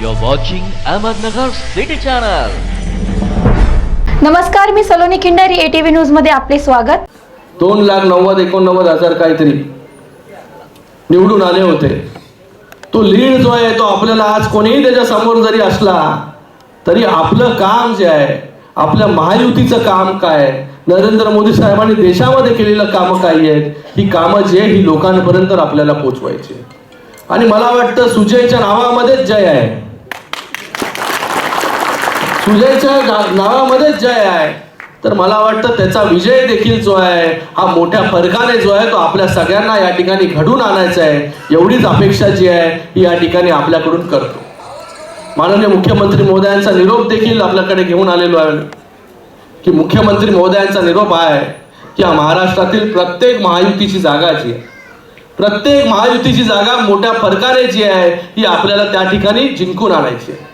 You're watching Ahmednagar City Channel. नमस्कार मी Saloni Khindari ATV न्यूजमध्ये आपले स्वागत. दोन लाख नव्वद एकोणनव्वद हजार काहीतरी निवडून आले होते. तो लीड जो आहे तो आपल्याला आज कोणीही त्याच्यासमोर जरी असला तरी आपलं काम जे आहे आपल्या महायुतीचं काम काय नरेंद्र मोदी साहेबांनी देशामध्ये केलेलं कामं काही आहेत? ही कामं जी आहे ही लोकांपर्यंत आपल्याला पोचवायची आणि मला वाटतं सुजयच्या नावामध्येच जय आहे. सुजयच्या नावामध्येच जय आहे. तर मला वाटतं त्याचा विजय देखील जो आहे हा मोठ्या फरकाने जो आहे तो आपल्या सगळ्यांना या ठिकाणी घडून आणायचा आहे. एवढीच अपेक्षा जी आहे ही या ठिकाणी आपल्याकडून करतो. माननीय मुख्यमंत्री महोदयांचा निरोप देखील आपल्याकडे घेऊन आलेलो आहे. की मुख्यमंत्री महोदयांचा निरोप आहे की महाराष्ट्रातील प्रत्येक महायुतीची जागा जी आहे. प्रत्येक महायुतीची जागा मोठ्या फरकाने जी आहे ही आपल्याला त्या ठिकाणी जिंकून आणायची आहे.